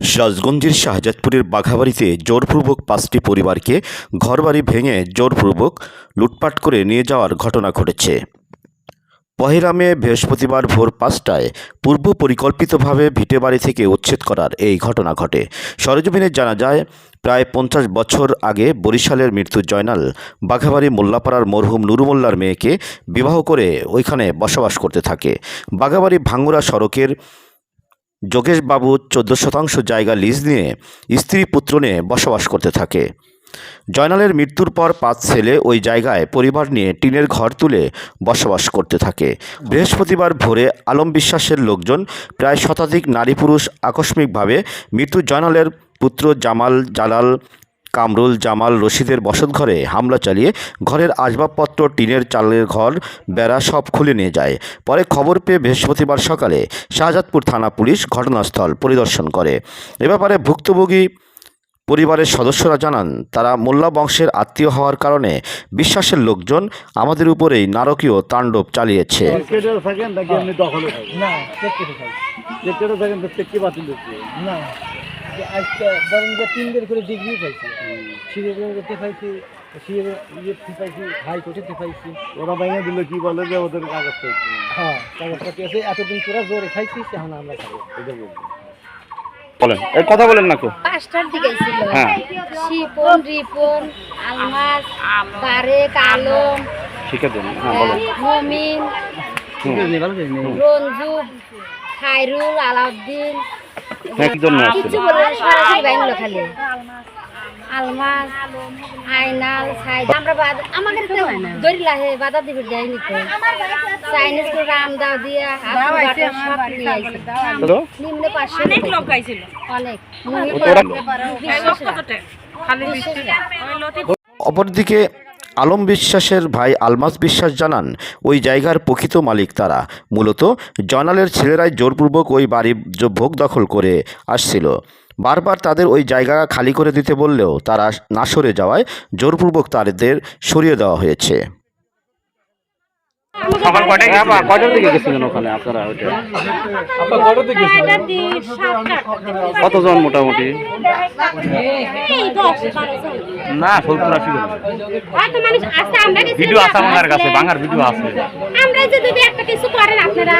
রাজগঞ্জের শাহজাদপুরের বাঘাবাড়িতে জোরপূর্বক পাঁচটি পরিবারকে ঘরবাড়ি ভেঙে জোরপূর্বক লুটপাট করে নিয়ে যাওয়ার ঘটনা ঘটেছে। পহেলা মে বৃহস্পতিবার ভোর পাঁচটায় পূর্ব পরিকল্পিতভাবে ভিটেবাড়ি থেকে উচ্ছেদ করার এই ঘটনা ঘটে। সরেজমিনে জানা যায়, প্রায় পঞ্চাশ বছর আগে বরিশালের মৃত্যু জয়নাল বাঘাবাড়ি মোল্লাপাড়ার মরহুম নুরু মোল্লার মেয়েকে বিবাহ করে ওইখানে বসবাস করতে থাকে। বাঘাবাড়ি ভাঙ্গুরা সড়কের যোগেশবাবু চোদ্দ শতাংশ জায়গা লিজ নিয়ে স্ত্রী পুত্র নিয়ে বসবাস করতে থাকে। জয়নালের মৃত্যুর পর পাঁচ ছেলে ওই জায়গায় পরিবার নিয়ে টিনের ঘর তুলে বসবাস করতে থাকে। বৃহস্পতিবার ভোরে আলম বিশ্বাসের লোকজন প্রায় শতাধিক নারী পুরুষ আকস্মিকভাবে মৃত্যু জয়নালের পুত্র জামাল জালাল কামরুল জামাল রশিদের বসতঘরে হামলা চালিয়ে ঘরের আসবাবপত্র টিনের চালের ঘর বেড়া সব খুলে নিয়ে যায়। পরে খবর পেয়ে বৃহস্পতিবার সকালে শাহজাদপুর থানা পুলিশ ঘটনাস্থল পরিদর্শন করে। এ ব্যাপারে ভুক্তভোগী পরিবারের সদস্যরা জানান তারা মোল্লা বংশের আত্মীয় হওয়ার কারণে বিশ্বাসের লোকজন আমাদের উপরেই নারকীয় তাণ্ডব চালিয়েছে। না। যে আজকে ধরেন যে তিন দিন করে ডিগ্রি পাইছি। করতে পাইছি সিঁড়ি ইয়ে পাইছি হাই পাইছি ওরা ভেঙে দিলে কি বলে যে ওদের কাগজ পেয়েছে হ্যাঁ কাগজপাতি আছে এতদিন তোরা জোরে খাইছি এখন আমরা খাব। এটা বলব বলেন এই কথা বলেন না কো পাঁচটার দিকে ছিল হ্যাঁ। শিপন রিপন আলমাস বারেক আলম ঠিক আছে হ্যাঁ বলেন। মমিন রঞ্জু খায়রুল আলাউদ্দিন হ্যাঁ কি জন্য আসছিল খালি। আলমাস আইনাল সাইদ আমরা বাদ আমাদের তো দরিলা হে বাধা দিবে যায়নি তো। চাইনিজ করে রাম দাও দিয়া হ্যালো? নিম্নে পাঁচশো অনেক লোক গাইছিল অনেক। ওরা বিশ্বাসরা। খালি বৃষ্টি ওই লতি অপরদিকে আলম বিশ্বাসের ভাই আলমাস বিশ্বাস জানান, ওই জায়গার প্রকৃত মালিক তারা। মূলত জয়নালের ছেলেরাই জোরপূর্বক ওই বাড়ি ভোগ দখল করে আসছিল। বারবার তাদের ওই জায়গা খালি করে দিতে বললেও তারা না সরে যাওয়ায় জোরপূর্বক তাদের সরিয়ে দেওয়া হয়েছে। সকাল কয়টায় গেছিলেন? কয়টার দিকে গেছিলেন ওখানে আপনারা ওইটা? কতজন মোটামুটি? না সত্তর আশি জন। হয়তো মানুষ আছে আমরা গেছি ভিডিও আছে আমার কাছে বাঙার ভিডিও আছে। আমরা যে যদি একটা কিছু করেন আপনারা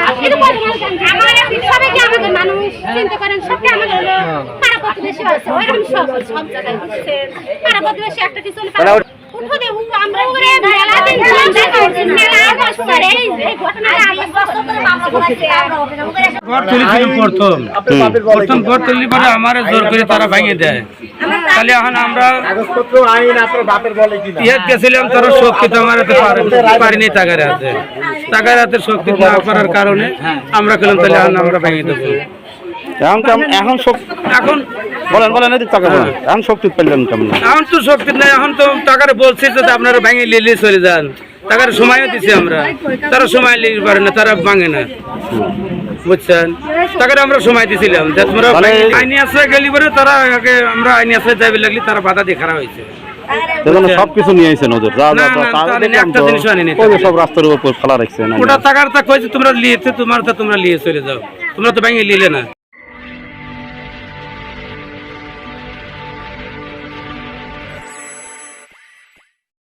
আমার সবাইকে আমাদের মানুষ? চিন্তা করেন সবকে আমাদের হলো? পাড়া প্রতিবেশী আছে ওইরকম সব সব জায়গায় বুঝছেন পাড়া প্রতিবেশী একটা কিছু উঠো দে উ আমরা মেলা দিন মেলা প্রথম। আপনার বাপের বলে প্রথম ঘর তুললি পরে আমার জোর করে তারা ভেঙে দেয়। তাহলে এখন আমরা কাগজপত্র আইন আপনার বাপের বলে কি না গেছিলাম তারা শক্তি তো আমার হাতে পারিনি টাকার হাতে। টাকার হাতে শক্তি না করার কারণে আমরা গেলাম তাহলে এখন আমরা ভেঙে দেবো। এখন এখন এখন বলেন বলেন এদিক টাকা বলেন এখন শক্তি পেলেন কেমন? এখন তো শক্তি নেই এখন তো টাকার বলছি যে আপনারা ভেঙে লিলি চলে যান। টাকার সময়ও দিছি আমরা। তারা সময় লিখতে পারে না তারা ভাঙে না। বুঝছেন? টাকার আমরা সময় দিছিলাম। যে তোমরা আইনি আশ্রয় গেলি পরে তারা আগে আমরা আইনি আশ্রয় যাবে লাগলি তারা বাধা দিয়ে খারাপ হয়েছে। সবকিছু নিয়ে আইছেন ওদের। সব রাস্তার উপর ফেলা রাখছেন ওটা টাকার তা কয়েছে তোমরা লিয়েছে তোমার তা তোমরা লিয়ে চলে যাও। তোমরা তো ভেঙে নিলে না।